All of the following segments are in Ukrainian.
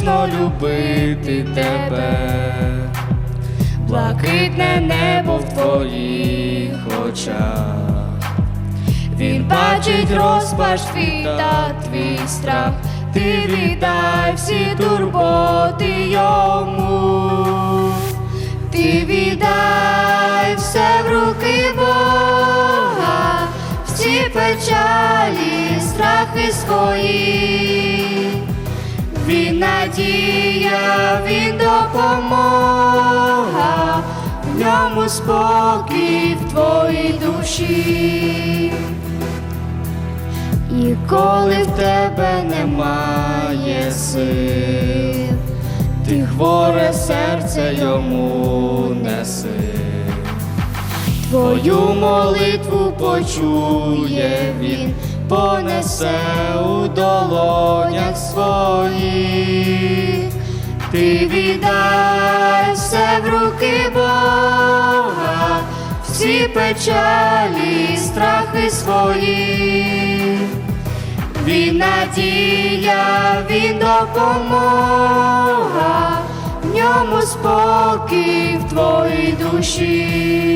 вічно любити тебе, блакитне небо в твоїх очах. Він бачить розпач твій та твій страх, ти віддай всі турботи йому, ти віддай все в руки Бога, всі печалі, страхи свої. Він надія, він допомога, в ньому спокій в твоїй душі. І коли в тебе немає сил, ти хворе серце йому неси. Твою молитву почує він, понесе у долонях своїх. Ти віддай все в руки Бога, всі печалі, страхи свої. Він надія, він допомога, в ньому спокій в твоїй душі.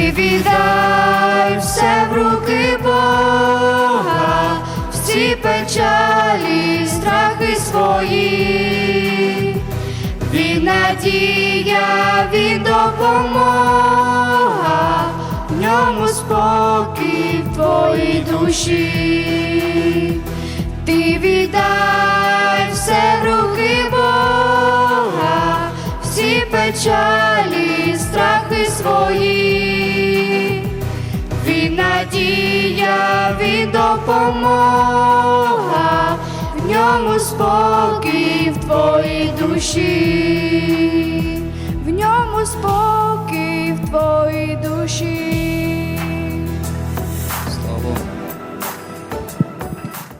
Ти віддай все в руки Бога, всі печалі, страхи свої. Він надія, він допомога, в ньому спокій в твоїй душі. Ти віддай все в руки Бога, всі печалі, страхи свої. Допомога, в ньому спокій в твоїй душі, в ньому спокій в твоїй душі.